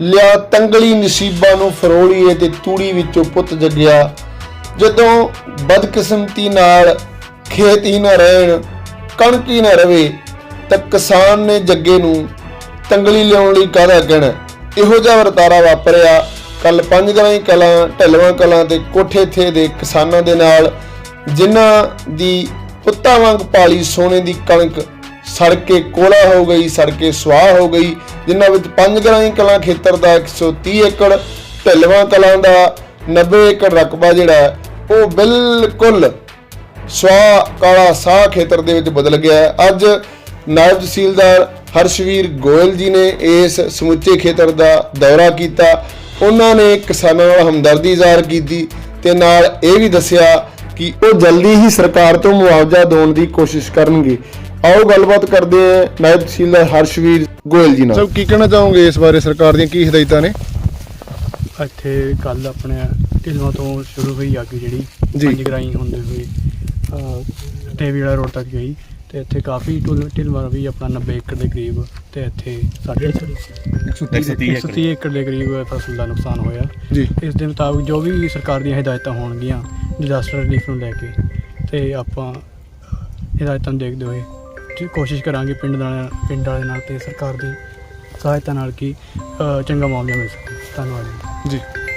ਲਿਆ ਤੰਗਲੀ ਨਸੀਬਾਂ ਨੂੰ ਫਰੋਲੀਏ ਤੇ ਤੂੜੀ ਵਿੱਚੋਂ ਪੁੱਤ ਜੱਗਿਆ। ਜਦੋਂ ਬਦਕਿਸਮਤੀ ਨਾਲ ਖੇਤ ਹੀ ਨਾ ਰਹਿਣ, ਕਣਕ ਹੀ ਨਾ ਰਵੇ, ਤਾਂ ਕਿਸਾਨ ਨੇ ਜੱਗੇ ਨੂੰ ਤੰਗਲੀ ਲਿਆਉਣ ਲਈ ਕਾਹਦਾ ਕਹਿਣਾ ਇਹੋ ਜਿਹਾ ਵਰਤਾਰਾ ਵਾਪਰਿਆ। ਕੱਲ ਪੰਜਗਰਾਈ ਕਲਾਂ, ਢਲਵਾਂ ਕਲਾਂ ਤੇ ਕੋਠੇ ਥੇ ਦੇ ਕਿਸਾਨਾਂ ਦੇ ਨਾਲ, ਜਿਨ੍ਹਾਂ ਦੀ ਪੁੱਤਾਂ ਵਾਂਗ ਪਾਲੀ ਸੋਨੇ ਦੀ ਕਣਕ ਸੜਕੇ ਕੋਲਾ ਹੋ ਗਈ, ਸੜਕੇ ਸੁਆਹ ਹੋ ਗਈ, ਜਿਨ੍ਹਾਂ ਵਿੱਚ ਪੰਜ ਪੰਜਗਰਾਈ ਕਲਾਂ ਖੇਤਰ ਦਾ 130 ਏਕੜ, ਢਲਵਾਂ ਕਲਾਂ ਦਾ 90 ਏਕੜ ਰਕਬਾ ਜਿਹੜਾ ਉਹ ਬਿਲਕੁਲ ਸਵਾ ਕਾਲਾ ਸਾਹ ਖੇਤਰ ਦੇ ਵਿੱਚ ਬਦਲ ਗਿਆ ਅੱਜ ਨਾਇਬ ਤਹਿਸੀਲਦਾਰ ਹਰਸ਼ਵੀਰ ਗੋਇਲ ਜੀ ਨੇ ਇਸ ਸਮੁੱਚੇ ਖੇਤਰ ਦਾ ਦੌਰਾ ਕੀਤਾ। ਉਹਨਾਂ ਨੇ ਕਿਸਾਨਾਂ ਨਾਲ ਹਮਦਰਦੀ ਜ਼ਾਹਰ ਕੀਤੀ ਤੇ ਨਾਲ ਇਹ ਵੀ ਦੱਸਿਆ ਕਿ ਉਹ ਜਲਦੀ ਹੀ ਸਰਕਾਰ ਤੋਂ ਮੁਆਵਜ਼ਾ ਦੇਣ ਦੀ ਕੋਸ਼ਿਸ਼ ਕਰਨਗੇ। ਆਓ ਗੱਲਬਾਤ ਕਰਦੇ ਹਾਂ ਨਾਇਬ ਤਹਿਸੀਲਦਾਰ ਹਰਸ਼ਵੀਰ ਗੋਇਲ ਜੀ ਨਾਲ। ਸਭ ਕੀ ਕਹਿਣਾ ਚਾਹੋਗੇ ਇਸ ਬਾਰੇ ਸਰਕਾਰ ਦੀਆਂ ਕੀ ਹਦਾਇਤਾਂ ਨੇ? ਇੱਥੇ ਕੱਲ ਆਪਣੇ ਢਿਲਵਾਂ ਤੋਂ ਸ਼ੁਰੂ ਹੋਈ ਅੱਗ ਜਿਹੜੀ ਜੀ। ਪੰਜ ਗਰਾਈ ਹੁੰਦੇ ਹੋਏ ਟੇਵੀ ਵਾਲਾ ਰੋਡ ਤੱਕ ਗਈ ਤੇ ਇੱਥੇ ਕਾਫੀ ਢੁਲ- ਢਿਲਵਾਂ ਵੀ ਆਪਣਾ 90 ਏਕੜ ਦੇ ਕਰੀਬ ਤੇ ਇੱਥੇ ਸਾਡੇ 130 ਏਕੜ ਦੇ ਕਰੀਬ ਫਸਲ ਦਾ ਨੁਕਸਾਨ ਹੋਇਆ। ਜੀ। ਇਸ ਦੇ ਮੁਤਾਬਕ ਜੋ ਵੀ ਸਰਕਾਰ ਦੀਆਂ ਹਦਾਇਤਾਂ ਹੋਣਗੀਆਂ ਡਿਜ਼ਾਸਟਰ ਰਿਲੀਫ ਨੂੰ ਲੈ ਕੇ ਤੇ ਆਪਾਂ ਹਦਾਇਤਾਂ ਨੂੰ ਦੇਖਦੇ ਹੋਏ ਕੋਸ਼ਿਸ਼ ਕਰਾਂਗੇ ਪਿੰਡ ਨਾਲ ਪਿੰਡ ਵਾਲੇ ਨਾਲ ਤੇ ਸਰਕਾਰ ਦੀ ਸਹਾਇਤਾ ਨਾਲ ਕਿ ਚੰਗਾ ਮਾਮਲਾ ਮਿਲ ਸਕੇ। ਧੰਨਵਾਦ ਜੀ। ਜੀ।